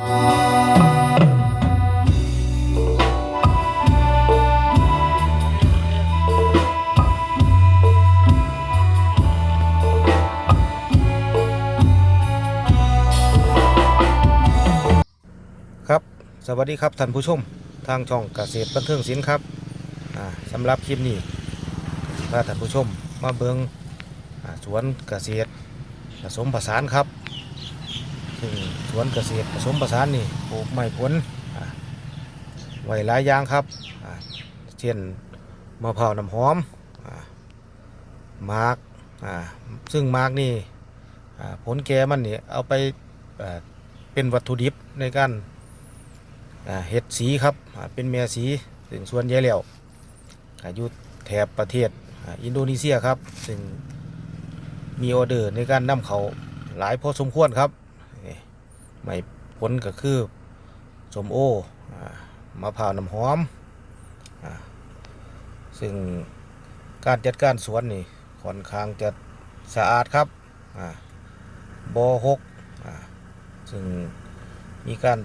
ครับสวัสดีครับท่านผู้ชม ทางช่องเกษตรบันเทิงศิลป์ครับสำหรับคลิปนี้พาท่านผู้ชมมาเบิงสวนเกษตรผสมผสานครับ สวนเกษตรผสมผสานนี่ปลูกไม้ผลไว้หลายอย่างครับเช่นมะพร้าวน้ำหอมอ่าหมากอ่าซึ่งมากนี่อ่าผลแก่มันนี่เอาไปเป็นวัตถุดิบในการอ่าเห็ดสีครับเป็นแม่สีซึ่งส่วนใหญ่แล้วอายู่แถบประเทศอินโดนีเซียครับซึ่งมีออเดอร์ในการนำเขาหลายพอสมควรครับ ไม่ผลก็คือสมโอมะพร้าวน้ำหอมอซึ่งการจัดการสวนนี่ค่อนข้างจะสะอาดครับอ่าบอหกซึ่งมีการ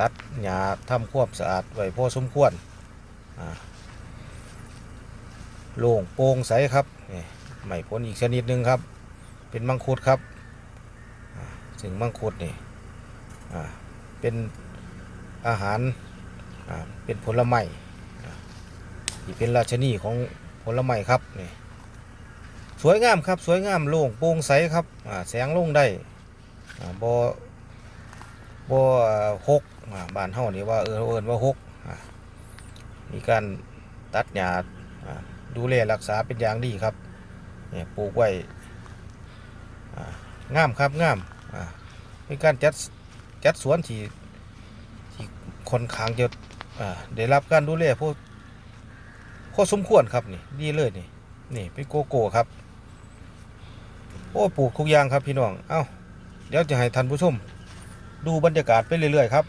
ตัดหญ้าทำความสะอาดไว้พอสมควรโล่งโปร่งใสครับไม่พ้นอีกชนิดหนึ่งครับ เป็นมังคุดครับ ซึ่งมังคุดนี่ เป็นอาหารเป็นผลไม้ที่เป็นราชนีของผลไม้ครับนี่สวยงามครับสวยงามโล่งโปร่งใสครับแสงลงได้บ่บ่หกบ้านเฮานี่ว่าเออเอินว่าหกมีการตัดหญ้าดูแลรักษาเป็นอย่างดีครับเนี่ยปลูกไว้งามครับงามเป็นการจัด จัดสวนที่ที่คนข้างจะได้รับการดูแลพวกพวกสมควรครับนี่ดีเลยนี่นี่เป็นโกโก้ครับ โอ้ปลูกทุกอย่างครับพี่น้อง เอ้าเดี๋ยวจะให้ท่านผู้ชม ดูบรรยากาศไปเรื่อยๆครับ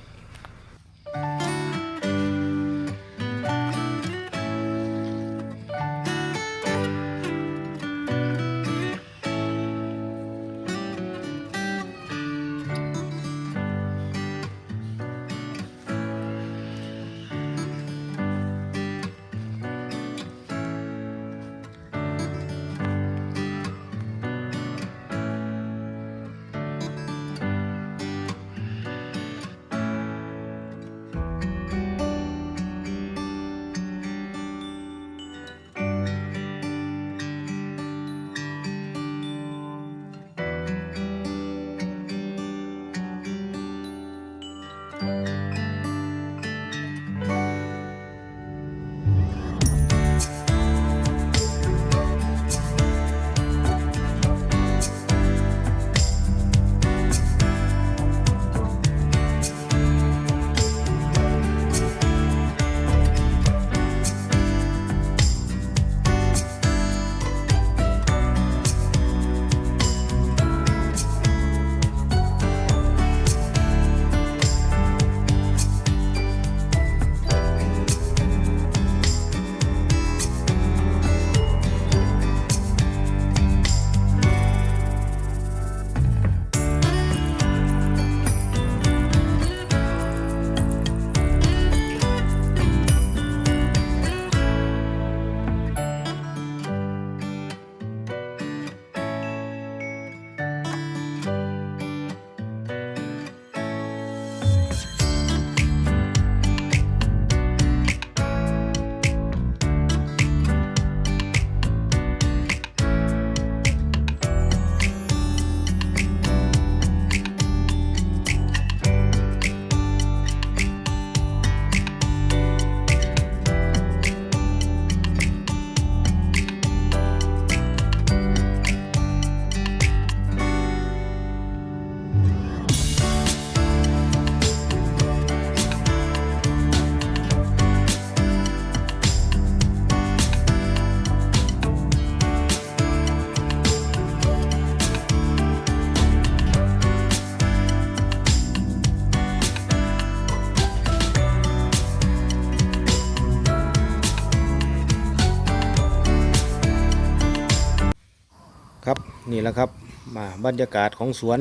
นี่แหละครับมาบรรยากาศของสวน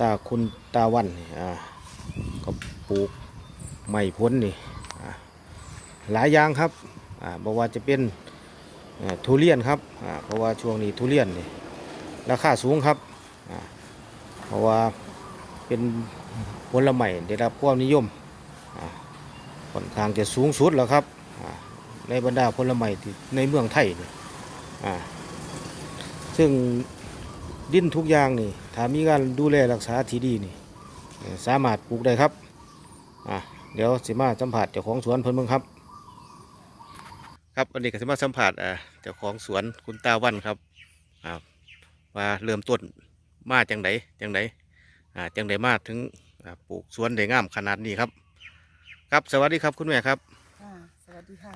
ตาคุณตาวันนี่ก็ปลูกไม้พ้นนี่หลายอย่างครับอ่าบอกว่าจะเป็นทุเรียนครับเพราะว่าช่วงนี้ทุเรียนนี่ราคาสูงครับเพราะว่าเป็นผลไม้ได้รับความนิยมค่อนข้างจะสูงสุดแล้วครับในบรรดาผลไม้ในเมืองไทยนี่ ซึ่งดินทุกอย่างนี่ถ้ามีการดูแลรักษาที่ดีนี่เอ่อสามารถปลูกได้ครับอะเดี๋ยวสิมาสัมผัสเจ้าของสวนเพิ่นเบิ่งครับ ครับวันนี้ก็สิมาสัมผัสอ่าเจ้าของสวนคุณตาวันครับอ่าว่าเริ่มต้นมาจังไดจังไดอ่าจังไดมาถึงอ่าปลูกสวนได้งามขนาดนี้ครับ ครับสวัสดีครับคุณแม่ครับค่ะสวัสดีค่ะ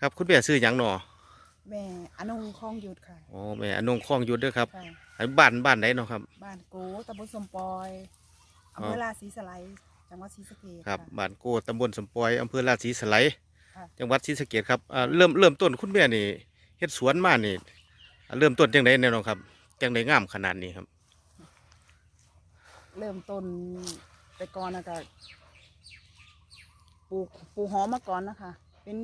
ครับคุณแม่ซื้อหยังหนอ แม่อนงคลองหยุดค่ะอ๋อแม่อนงคลองหยุดเด้วยครับค่ะ อันบ้านบ้านไหนเนาะครับ บ้านโกตำบลสมปอยอำเภอลาดศรีสไลด์จังหวัดศรีสะเกษครับะ บ้านโกตำบลสมปอยอำเภอราชสีสไลยค่ะ จังหวัดศรีสะเกษครับอ่าเริ่มเริ่มต้นคุณแม่นี่เฮ็ดสวนมานี่อ่าเริ่มต้นจังไดแน่นอนครับจังไดงามขนาดนี้ครับ เริ่มต้นแต่ก่อนนะก็ปลูกปลูกหอมมาก่อนนะคะ เป็น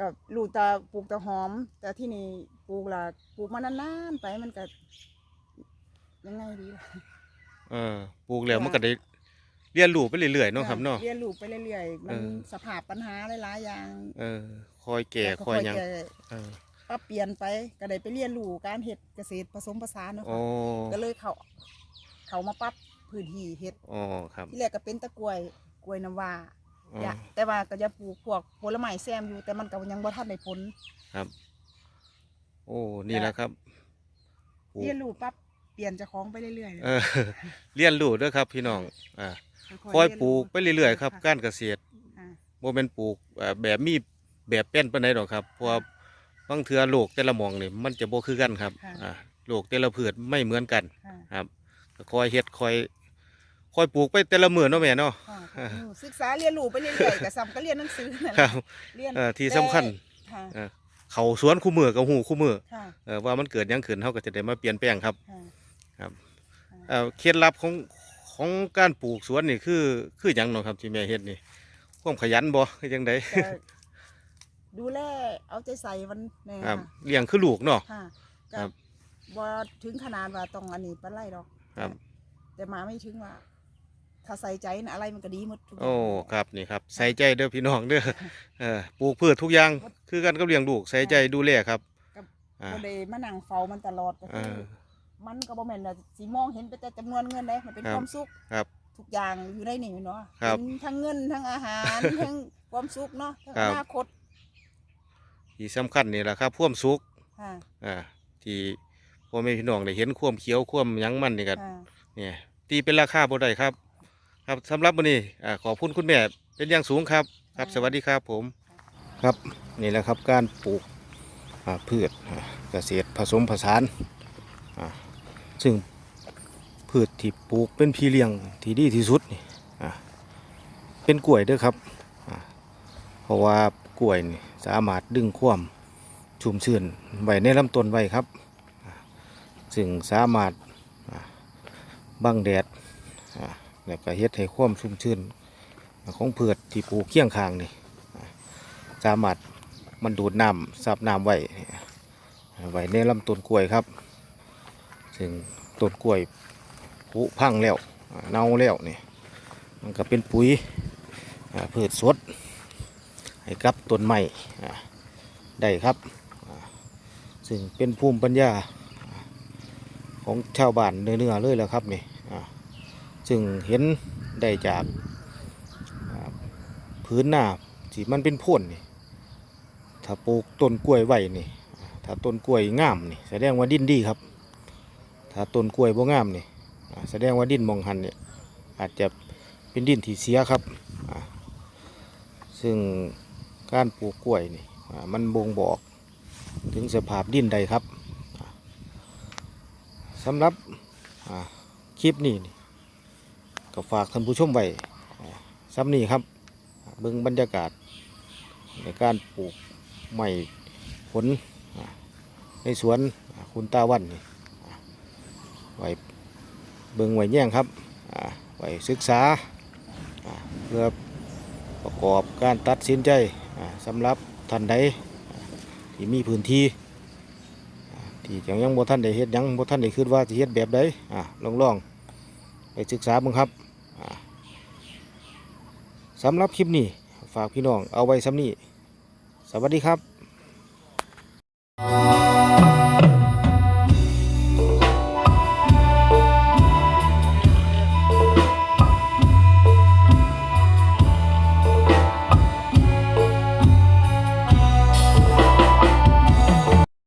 กับลูกตาปลูกแต่หอม แต่ที่นี่ปลูกละปลูกมานานๆไปมันก็ยังไงดีล่ะเออปลูกแล้วค่ะมันก็ได้เรียนรู้ไปเรื่อยๆเนาะครับเนาะเรียนรู้ไปเรื่อยๆมันเออสภาพปัญหาหลายๆอย่างเออคอยแก่คอยหยังแก่เออปรับเปลี่ยนไปก็ได้ไปเรียนรู้การเฮ็ดเกษตรผสมผสานเนาะโอ้ค่ะก็เลยเขาเขามาปรับพื้นที่เฮ็ดอ๋อครับที่แรกก็เป็นตะกล้วยกล้วยน้ำว้า อ๋ออย่าแต่ว่าก็จะปลูกพวกผลไม้แซมอยู่แต่มันก็ยังบ่ทันได้ผลครับ โอ้ นี่แหละครับปลูกเรียนรู้ปรับเปลี่ยนเจ้าของไปเรื่อยๆเลยเออ เรียนรู้เด้อครับพี่น้อง อ่าๆคอยเรีนปลูกไปเรื่อยๆครับะการเกษตรอ่าโมเป็นปลูกเอ่อแบบมีแบบเป็นปานใดหรอกครับ เพราะว่าบางเทือโลกแต่ละหมองนี่มันจะบ่คือกันครับค่ะอ่าโลกแต่ละพืชไม่เหมือนกัน ค่ะ ครับก็คอยเฮ็ดคอย คอยปลูกไปแต่ละมื้อเนาะแม่เนาะ ค่ะอ่า อืมศึกษาเรียนรู้ไปเรื่อยๆก็ซ้ำก็เรียนหนังสือนั่นแหละครับเรียนเอ่อที่สำคัญค่ะเอ่อเขาสวนคู่มือกับหูคู่มือค่ะเอ่อว่ามันเกิดหยังขึ้นเฮาก็จะได้มาเปลี่ยนแปลงครับค่ะเอ่อเคล็ดลับของของการปลูกสวนนี่คือคือหยังเนาะครับที่แม่เฮ็ดนี่ความขยันบ่คือจังไดก็ดูแลเอาใจใส่มันแน่ครับค่ะเลี้ยงคือลูกเนาะ ค่ะครักับว่าถึงขนาดว่าต้องอันนี้ปลาไหลดอกครับ แต่มาไม่ถึงว่า ถ้าใส่ใจนะอะไรมันก็ดีหมดทุกอย่างโอ้ครับนี่ครับใส่ใจเด้อพี่น้องเด้อเออปลูกพืชทุกอย่างคือกันกับเลี้ยงลูกใส่ใจดูแลครับกับอ่าบ่ได้มานั่งเฝ้ามันตลอดก็เอคืออ มันก็บ่แม่นว่าสิมองเห็นไปแต่จำนวนเงินได้มันเป็นครับความสุขครับทุกอย่างอยู่ในนี่เนาะครับเป็นทั้งเงินทั้งอาหาร ทั้งความสุขเนาะทั้งครัอบ นาคตที่สำคัญนี่แหละครับความสุขค่ะอ่าที่พ่อแม่พี่น้องได้เห็นความเขียวความหยังมันนี่ก็ค่ะเนี่ยตีเป็นราคาบ่ได้ครับ ครับสำหรับวันนี้อ่าขอบคุณคุณแม่เป็นอย่างสูงครับ ครับ สวัสดีครับผมครับนี่แหละครับการปลูกอ่าพืชอ่าเกษตรผสมผสานอ่าซึ่งพืชที่ปลูกเป็นพี่เลี้ยงที่ดีที่สุดนี่อ่าเป็นกล้วยเด้วยครับอ่าเพราะว่ากล้วยนี่สามารถดึงความชุ่มชื้นไว้ในลำต้นไว้ครับอ่าซึ่งสามารถอ่าบังแดดอ่า แล้วก็เฮ็ดให้ความชุ่มชื้นของพืชที่ปลูกเคียงข้างนี่สามารถมันดูดน้ำซับน้ำไว้ไว้ในลำต้นกล้วยครับ ซึ่งต้นกล้วยผุพังแล้วเน่าแล้วนี่มันก็เป็นปุ๋ยอ่าพืชสดให้กับต้นไม้อ่ได้ครับ ซึ่งเป็นภูมิปัญญาของชาวบ้านเนื้อๆเลยแล้วครับนี่ ซึ่งเห็นได้จากพื้นหน้าที่มันเป็นพ่นนี่ถ้าปลูกต้นกล้วยไว้นี่ถ้าต้นกล้วยงามนี่แสดงว่าดินดีครับ ถ้าต้นกล้วยบ่งามนี่แสดงว่าดินมองหันเนี่ยอาจจะเป็นดินที่เสียครับ ซึ่งการปลูกกล้วยนี่มันบ่งบอกถึงสภาพดินใดครับสำหรับคลิปนี้นี่ ก็ฝากท่านผู้ชมไว้ซ้ำนี้ครับเบิ่งบรรยากาศ ในการปลูกไม้ผลในสวนคุณตาวันนี่ไว้เบิ่งไว้แย่งครับไว้ศึกษาเพื่อประกอบการตัดสินใจสำหรับท่านใดที่มีพื้นที่ที่ยังยังบ่ท่านได้เฮ็ดยังบ่ท่านได้คิดว่าสิเฮ็ดแบบใดอ่าลองลองๆไปศึกษาบิ่งครับ สำหรับคลิปนี้ ฝากพี่น้องเอาไว้สำนี้ สวัสดีครับ